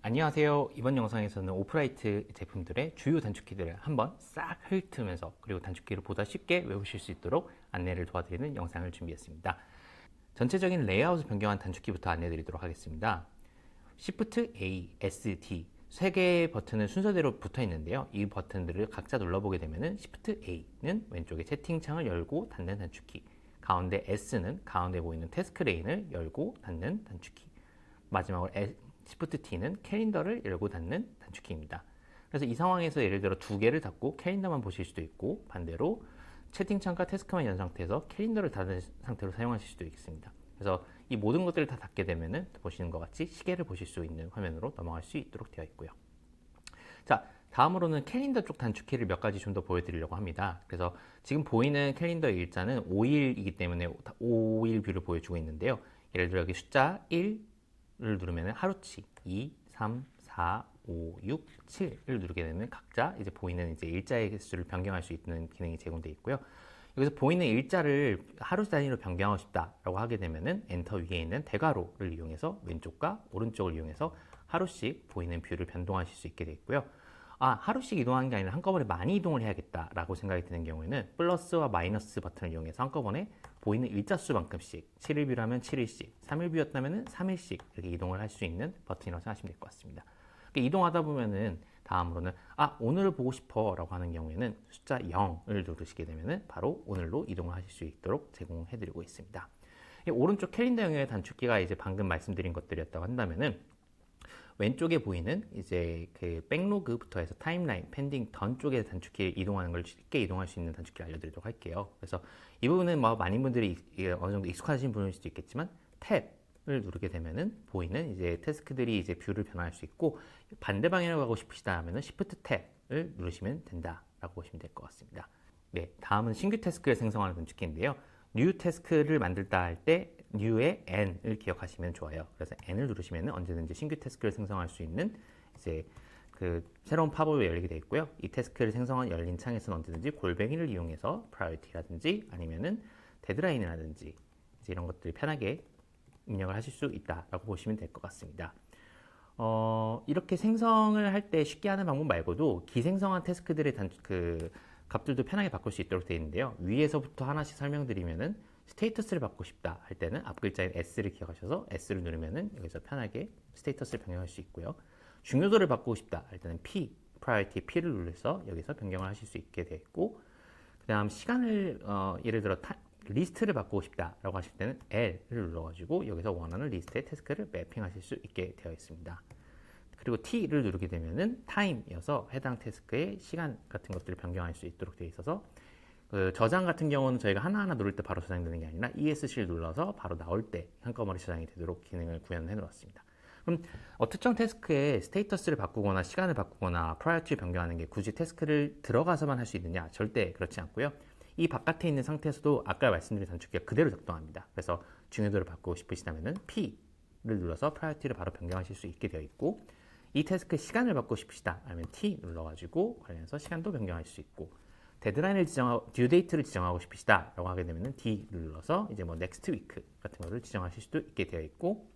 안녕하세요. 이번 영상에서는 오프라이트 제품들의 주요 단축키들을 한번 싹 훑으면서 그리고 단축키를 보다 쉽게 외우실 수 있도록 안내를 도와드리는 영상을 준비했습니다. 전체적인 레이아웃을 변경한 단축키부터 안내드리도록 하겠습니다. Shift A, S, D 세 개의 버튼은 순서대로 붙어 있는데요. 이 버튼들을 각자 눌러보게 되면은 Shift A는 왼쪽에 채팅창을 열고 닫는 단축키, 가운데 S는 가운데 보이는 태스크 레인을 열고 닫는 단축키, 마지막으로 Shift T는 캘린더를 열고 닫는 단축키입니다. 그래서 이 상황에서 예를 들어 두 개를 닫고 캘린더만 보실 수도 있고 반대로 채팅창과 태스크만 연 상태에서 캘린더를 닫은 상태로 사용하실 수도 있습니다. 그래서 이 모든 것들을 다 닫게 되면은 보시는 것 같이 시계를 보실 수 있는 화면으로 넘어갈 수 있도록 되어 있고요. 자, 다음으로는 캘린더 쪽 단축키를 몇 가지 좀 더 보여드리려고 합니다. 그래서 지금 보이는 캘린더 일자는 5일이기 때문에 5일 뷰를 보여주고 있는데요. 예를 들어 여기 숫자 1을 누르면 하루치 2, 3, 4, 5, 6, 7을 누르게 되면 각자 이제 보이는 이제 일자의 개수를 변경할 수 있는 기능이 제공되어 있고요. 여기서 보이는 일자를 하루 단위로 변경하고 싶다라고 하게 되면은 엔터 위에 있는 대괄호를 이용해서 왼쪽과 오른쪽을 이용해서 하루씩 보이는 뷰를 변동하실 수 있게 되어 있고요. 아, 하루씩 이동하는 게 아니라 한꺼번에 많이 이동을 해야겠다라고 생각이 드는 경우에는 플러스와 마이너스 버튼을 이용해서 한꺼번에 보이는 일자 수만큼씩 7일 뷰라면 7일씩, 3일 뷰였다면 3일씩 이렇게 이동을 할 수 있는 버튼이라고 생각하시면 될 것 같습니다. 그러니까 이동하다 보면은 다음으로는 아 오늘을 보고 싶어 라고 하는 경우에는 숫자 0을 누르시게 되면은 바로 오늘로 이동을 하실 수 있도록 제공해 드리고 있습니다. 이 오른쪽 캘린더형의 단축키가 이제 방금 말씀드린 것들이었다고 한다면은 왼쪽에 보이는 이제 그 백로그부터 해서 타임라인, 펜딩, 던 쪽에 단축키 이동하는 걸 쉽게 이동할 수 있는 단축키를 알려드리도록 할게요. 그래서 이 부분은 뭐 많은 분들이 어느 정도 익숙하신 분일 수도 있겠지만 탭을 누르게 되면은 보이는 이제 태스크들이 이제 뷰를 변화할 수 있고 반대 방향으로 가고 싶으시다 하면은 Shift 탭을 누르시면 된다라고 보시면 될 것 같습니다. 네, 다음은 신규 태스크를 생성하는 단축키인데요. 뉴 태스크를 만들다 할 때 new의 n을 기억하시면 좋아요. 그래서 n을 누르시면 언제든지 신규 태스크를 생성할 수 있는 이제 그 새로운 팝업이 열리게 되어 있고요. 이 태스크를 생성한 열린 창에서는 언제든지 골뱅이를 이용해서 프라이어티라든지 아니면은 데드라인이라든지 이제 이런 것들 편하게 입력을 하실 수 있다라고 보시면 될 것 같습니다. 어, 이렇게 생성을 할 때 쉽게 하는 방법 말고도 기생성한 태스크들의 단, 그 값들도 편하게 바꿀 수 있도록 되어 있는데요. 위에서부터 하나씩 설명드리면은 스테이터스를 받고 싶다 할 때는 앞 글자인 S를 기억하셔서 S를 누르면은 여기서 편하게 스테이터스를 변경할 수 있고요. 중요도를 바꾸고 싶다 할 때는 P, priority P를 눌러서 여기서 변경을 하실 수 있게 되어 있고 그 다음 시간을 어, 예를 들어 타, 리스트를 바꾸고 싶다라고 하실 때는 L을 눌러가지고 여기서 원하는 리스트의 태스크를 매핑하실 수 있게 되어 있습니다. 그리고 T를 누르게 되면은 타임이어서 해당 태스크의 시간 같은 것들을 변경할 수 있도록 되어 있어서 그 저장 같은 경우는 저희가 하나하나 누를 때 바로 저장되는 게 아니라 ESC를 눌러서 바로 나올 때 한꺼번에 저장이 되도록 기능을 구현해 놓았습니다. 그럼 어, 특정 태스크의 스테이터스를 바꾸거나 시간을 바꾸거나 프라이어티를 변경하는 게 굳이 태스크를 들어가서만 할 수 있느냐? 절대 그렇지 않고요. 이 바깥에 있는 상태에서도 아까 말씀드린 단축키가 그대로 작동합니다. 그래서 중요도를 바꾸고 싶으시다면 P를 눌러서 프라이어티를 바로 변경하실 수 있게 되어 있고 이 태스크 시간을 바꾸고 싶으시다 하면 T 눌러가지고 관련해서 시간도 변경할 수 있고 데드라인을 지정하고 듀 데이트를 지정하고 싶으시다라고 하게 되면은 D 눌러서 이제 뭐 넥스트 위크 같은 거를 지정하실 수도 있게 되어 있고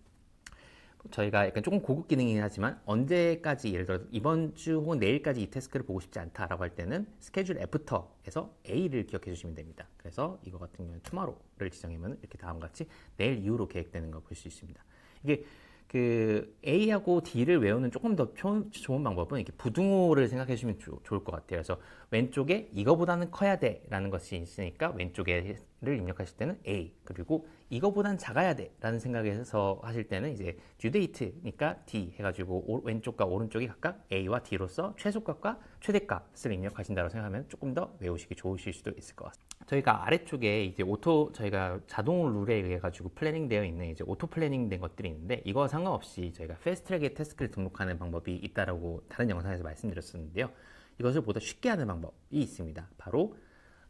저희가 약간 조금 고급 기능이긴 하지만 언제까지 예를 들어 이번 주 혹은 내일까지 이 태스크를 보고 싶지 않다라고 할 때는 스케줄 애프터에서 A를 기억해 주시면 됩니다. 그래서 이거 같은 경우는 투마로를 지정하면 이렇게 다음과 같이 내일 이후로 계획되는 걸 볼 수 있습니다. 이게 그 A하고 D를 외우는 조금 더 좋은 방법은 이렇게 부등호를 생각해 주시면 좋을 것 같아요. 그래서 왼쪽에 이거보다는 커야 돼라는 것이 있으니까 왼쪽에를 입력하실 때는 A 그리고 이거보단 작아야 돼라는 생각에서 하실 때는 이제 듀데이트니까 D 해가지고 오, 왼쪽과 오른쪽이 각각 A와 D로서 최소값과 최대값을 입력하신다고 생각하면 조금 더 외우시기 좋으실 수도 있을 것 같습니다. 저희가 아래쪽에 이제 오토 저희가 자동 룰에 의해 가지고 플래닝 되어 있는 이제 오토 플래닝 된 것들이 있는데 이거와 상관없이 저희가 패스트트랙에 태스크를 등록하는 방법이 있다라고 다른 영상에서 말씀드렸었는데요. 이것을 보다 쉽게 하는 방법이 있습니다. 바로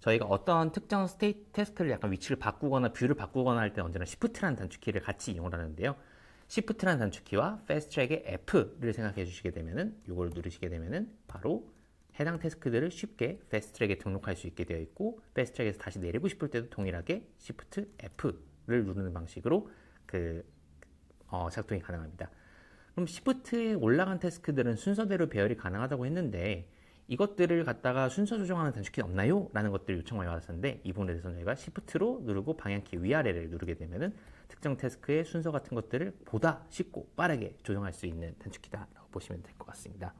저희가 어떤 특정 스테이트 태스크를 약간 위치를 바꾸거나 뷰를 바꾸거나 할 때 언제나 Shift라는 단축키를 같이 이용을 하는데요. Shift라는 단축키와 패스트트랙의 F를 생각해 주시게 되면은 이걸 누르시게 되면은 바로 해당 태스크들을 쉽게 패스트트랙에 등록할 수 있게 되어 있고 패스트트랙에서 다시 내리고 싶을 때도 동일하게 Shift F를 누르는 방식으로 그 어, 작동이 가능합니다. 그럼 시프트에 올라간 태스크들은 순서대로 배열이 가능하다고 했는데 이것들을 갖다가 순서 조정하는 단축키 없나요? 라는 것들을 요청을 받았었는데 이 부분에 대해서 저희가 시프트로 누르고 방향키 위아래를 누르게 되면은 특정 태스크의 순서 같은 것들을 보다 쉽고 빠르게 조정할 수 있는 단축키다라고 보시면 될 것 같습니다.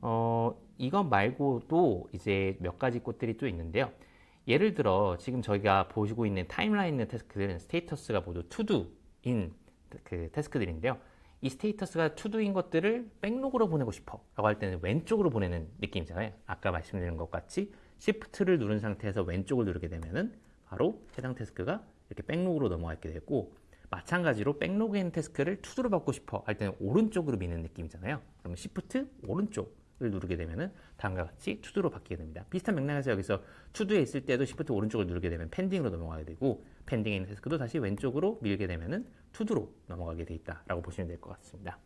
어, 이것 말고도 이제 몇 가지 꽃들이 또 있는데요. 예를 들어 지금 저희가 보시고 있는 타임라인 태스크들은 스테이터스가 모두 투두인 그 태스크들인데요. 이 스테이터스가 투두인 것들을 백록으로 보내고 싶어 라고 할 때는 왼쪽으로 보내는 느낌이잖아요. 아까 말씀드린 것 같이 시프트를 누른 상태에서 왼쪽을 누르게 되면은 바로 해당 태스크가 이렇게 백록으로 넘어가게 되고 마찬가지로 있는 태스크를 투두로 받고 싶어 할 때는 오른쪽으로 미는 느낌이잖아요. 그러면 시프트 오른쪽을 누르게 되면은 다음과 같이 투두로 바뀌게 됩니다. 비슷한 맥락에서 여기서 투두에 있을 때도 시프트 오른쪽을 누르게 되면 펜딩으로 넘어가게 되고 펜딩에 있는 태스크도 다시 왼쪽으로 밀게 되면은 투두로 넘어가게 돼 있다라고 보시면 될 것 같습니다.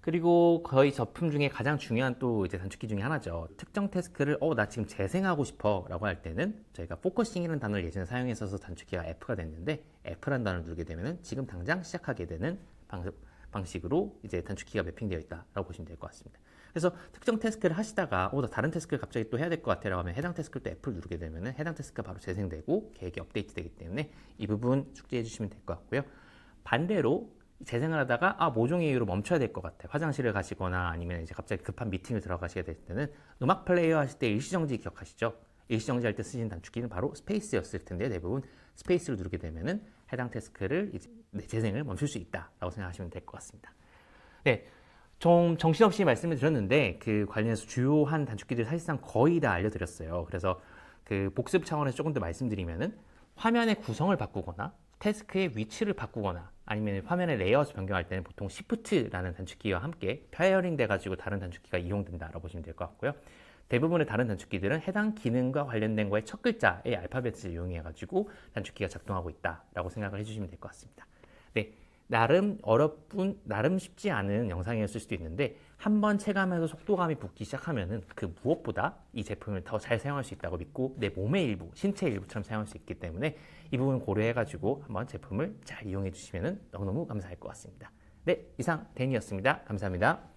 그리고 거의 제품 중에 가장 중요한 또 이제 단축키 중에 하나죠. 특정 태스크를 어 나 지금 재생하고 싶어라고 할 때는 저희가 포커싱이라는 단어를 예전에 사용했어서 단축키가 F가 됐는데 F라는 단어를 누르게 되면은 지금 당장 시작하게 되는 방, 방식으로 이제 단축키가 매핑되어 있다라고 보시면 될 것 같습니다. 그래서 특정 태스크를 하시다가 어, 나 다른 태스크를 갑자기 또 해야 될 것 같아라고 하면 해당 태스크를 또 F를 누르게 되면은 해당 태스크가 바로 재생되고 계획이 업데이트되기 때문에 이 부분 숙지해 주시면 될 것 같고요. 반대로 재생을 하다가 아 모종의 이유로 멈춰야 될 것 같아 화장실을 가시거나 아니면 이제 갑자기 급한 미팅을 들어가시게 될 때는 음악 플레이어 하실 때 일시정지 기억하시죠? 일시정지 할 때 쓰신 단축키는 바로 스페이스였을 텐데 대부분 스페이스를 누르게 되면은 해당 태스크를 이제 네, 재생을 멈출 수 있다라고 생각하시면 될 것 같습니다. 네. 좀 정신없이 말씀을 드렸는데 그 관련해서 주요한 단축키들 사실상 거의 다 알려드렸어요. 그래서 그 복습 차원에서 조금 더 말씀드리면은 화면의 구성을 바꾸거나 태스크의 위치를 바꾸거나 아니면 화면의 레이아웃을 변경할 때는 보통 Shift라는 단축키와 함께 페어링 돼가지고 다른 단축키가 이용된다라고 보시면 될 것 같고요. 대부분의 다른 단축키들은 해당 기능과 관련된 거의 첫 글자의 알파벳을 이용해가지고 단축키가 작동하고 있다라고 생각을 해주시면 될 것 같습니다. 네, 나름 어렵군, 나름 쉽지 않은 영상이었을 수도 있는데 한번 체감해서 속도감이 붙기 시작하면은 그 무엇보다 이 제품을 더 잘 사용할 수 있다고 믿고 내 몸의 일부, 신체 일부처럼 사용할 수 있기 때문에 이 부분 고려해가지고 한번 제품을 잘 이용해 주시면 너무너무 감사할 것 같습니다. 네, 이상 데니였습니다. 감사합니다.